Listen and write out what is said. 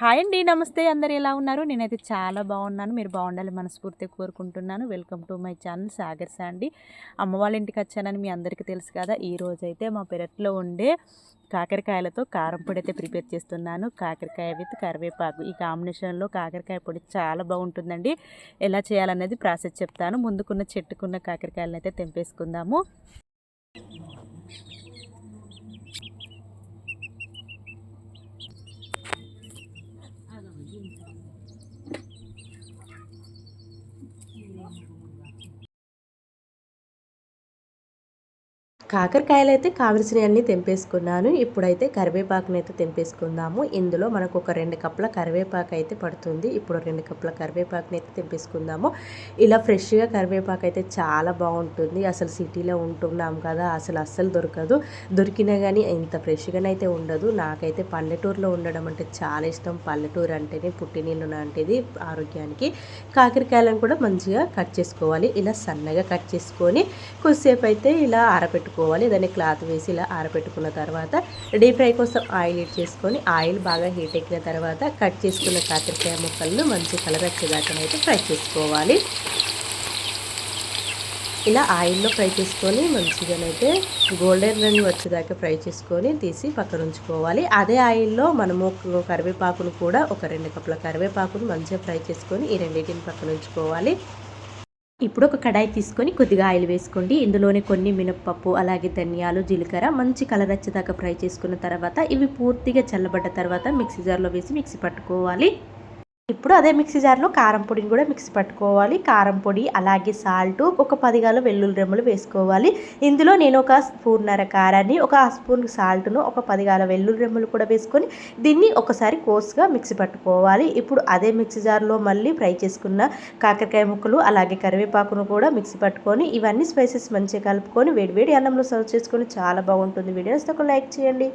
Hi అండి నమస్తే. అందరు ఎలా ఉన్నారు? నేనైతే చాలా బాగున్నాను. మీరు బాగుండాలి మనస్ఫూర్తిగా కోరుకుంటున్నాను. Welcome to my channel Sagar Sandy. అమ్మ వాళ్ళ ఇంటికి వచ్చానని మీ అందరికీ తెలుసు కదా. ఈ రోజు అయితే మా పెరట్లో ఉండే కాకరకాయలతో కారం పొడి అయితే ప్రిపేర్ చేస్తున్నాను. కాకరకాయ విత్ కరివేపాకు. ఈ కాంబినేషన్లో కాకరకాయ పొడి చాలా బాగుంటుందండి. ఎలా చేయాలనేది ప్రాసెస్ చెప్తాను. ముందుకున్న చెట్టుకున్న కాకరకాయలను అయితే తెంపేసుకుందాము. Thank you. కాకరకాయలు అయితే కావలసినవన్నీ తెంపేసుకున్నాను. ఇప్పుడైతే కరివేపాకుని అయితే తెంపేసుకుందాము. ఇందులో మనకు ఒక రెండు కప్పుల కరివేపాకు అయితే పడుతుంది. ఇప్పుడు రెండు కప్పుల కరివేపాకుని అయితే తెంపేసుకుందాము. ఇలా ఫ్రెష్గా కరివేపాకు అయితే చాలా బాగుంటుంది. అసలు సిటీలో ఉంటున్నాం కదా అసలు అస్సలు దొరకదు. దొరికినా కానీ ఇంత ఫ్రెష్గానైతే ఉండదు. నాకైతే పల్లెటూరులో ఉండడం అంటే చాలా ఇష్టం. పల్లెటూరు అంటేనే పుట్టినీళ్ళు లాంటిది ఆరోగ్యానికి. కాకరకాయలను కూడా మంచిగా కట్ చేసుకోవాలి. ఇలా సన్నగా కట్ చేసుకొని కొద్దిసేపు అయితే ఇలా ఆరబెట్టుకోవాలి పెట్టుకోవాలి దాన్ని క్లాత్ వేసి ఇలా ఆరబెట్టుకున్న తర్వాత డీప్ ఫ్రై కోసం ఆయిల్ హీట్ చేసుకొని ఆయిల్ బాగా హీట్ ఎక్కిన తర్వాత కట్ చేసుకున్న కాకరకాయ ముక్కలను మంచి కలర్ వచ్చేదాకా ఫ్రై చేసుకోవాలి. ఇలా ఆయిల్లో ఫ్రై చేసుకొని మంచిగానైతే గోల్డెన్ రంగు వచ్చేదాకా ఫ్రై చేసుకొని తీసి పక్కన ఉంచుకోవాలి. అదే ఆయిల్లో మనము కరివేపాకును కూడా ఒక రెండు కప్పుల కరివేపాకును మంచిగా ఫ్రై చేసుకొని ఈ రెండింటిని పక్కన ఉంచుకోవాలి. ఇప్పుడు ఒక కడాయి తీసుకొని కొద్దిగా ఆయిల్ వేసుకోండి. ఇందులోనే కొన్ని మినప్పప్పు అలాగే ధనియాలు జీలకర్ర మంచి కలర్ వచ్చేదాకా ఫ్రై చేసుకున్న తర్వాత ఇవి పూర్తిగా చల్లబడ్డ తర్వాత మిక్సీ జార్లో వేసి మిక్సీ పట్టుకోవాలి. ఇప్పుడు అదే మిక్సీ జార్లో కారం పొడిని కూడా మిక్సీ పట్టుకోవాలి. కారం పొడి అలాగే సాల్ట్ ఒక పదిగాల వెల్లుల్లి రెమ్మలు వేసుకోవాలి. ఇందులో నేను ఒక స్పూన్నర కారాన్ని ఒక స్పూన్ సాల్ట్ను ఒక పదిగాల వెల్లుల్లి రెమ్మలు కూడా వేసుకొని దీన్ని ఒకసారి కోర్స్గా మిక్సీ పట్టుకోవాలి. ఇప్పుడు అదే మిక్సీ జార్లో మళ్ళీ ఫ్రై చేసుకున్న కాకరకాయ ముక్కలు అలాగే కరివేపాకును కూడా మిక్సీ పట్టుకొని ఇవన్నీ స్పైసెస్ మంచిగా కలుపుకొని వేడివేడి అన్నంలో సర్వ్ చేసుకొని చాలా బాగుంటుంది. వీడియోస్ ఒక లైక్ చేయండి.